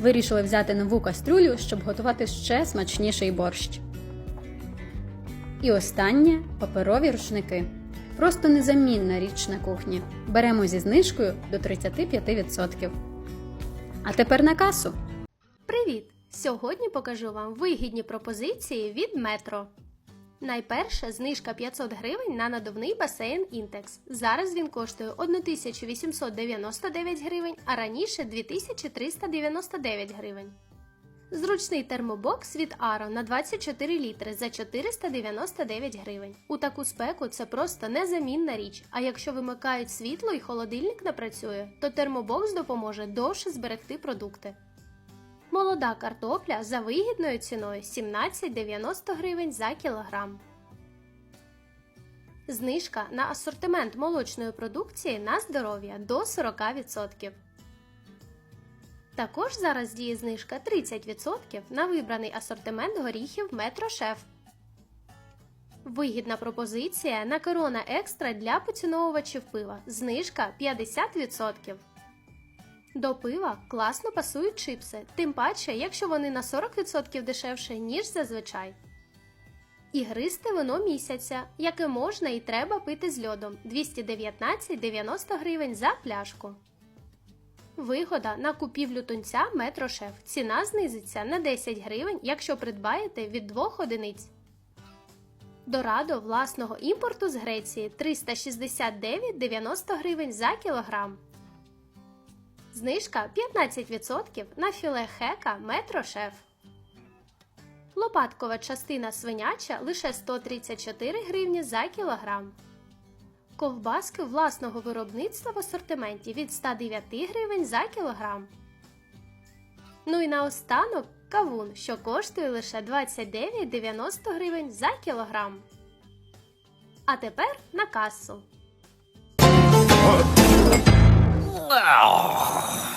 Вирішили взяти нову кастрюлю, щоб готувати ще смачніший борщ. І останнє паперові рушники. Просто незамінна річ на кухні. Беремо зі знижкою до 35%. А тепер на касу. Привіт! Сьогодні покажу вам вигідні пропозиції від метро. Найперше знижка 500 гривень на надувний басейн Інтекс. Зараз він коштує 1899 гривень, а раніше 2399 гривень. Зручний термобокс від Аро на 24 літри за 499 гривень. У таку спеку це просто незамінна річ. А якщо вимикають світло і холодильник не працює, то термобокс допоможе довше зберегти продукти. Молода картопля за вигідною ціною 17,90 гривень за кілограм. Знижка на асортимент молочної продукції на здоров'я до 40%. Також зараз діє знижка 30% на вибраний асортимент горіхів Метро Шеф. Вигідна пропозиція на корона екстра для поціновувачів пива. Знижка 50%. До пива класно пасують чипси, тим паче, якщо вони на 40% дешевше, ніж зазвичай. Ігристе вино місяця, яке можна і треба пити з льодом 219,90 гривень за пляшку. Вигода на купівлю тунця Метро Шеф. Ціна знизиться на 10 гривень, якщо придбаєте від 2 одиниць. Дорадо власного імпорту з Греції 369,90 гривень за кілограм. Знижка 15% на філе хека Метро Шеф. Лопаткова частина свиняча лише 134 гривні за кілограм. Ковбаски власного виробництва в асортименті від 109 гривень за кілограм. Ну і наостанок кавун, що коштує лише 29,90 гривень за кілограм. А тепер на касу. Wow.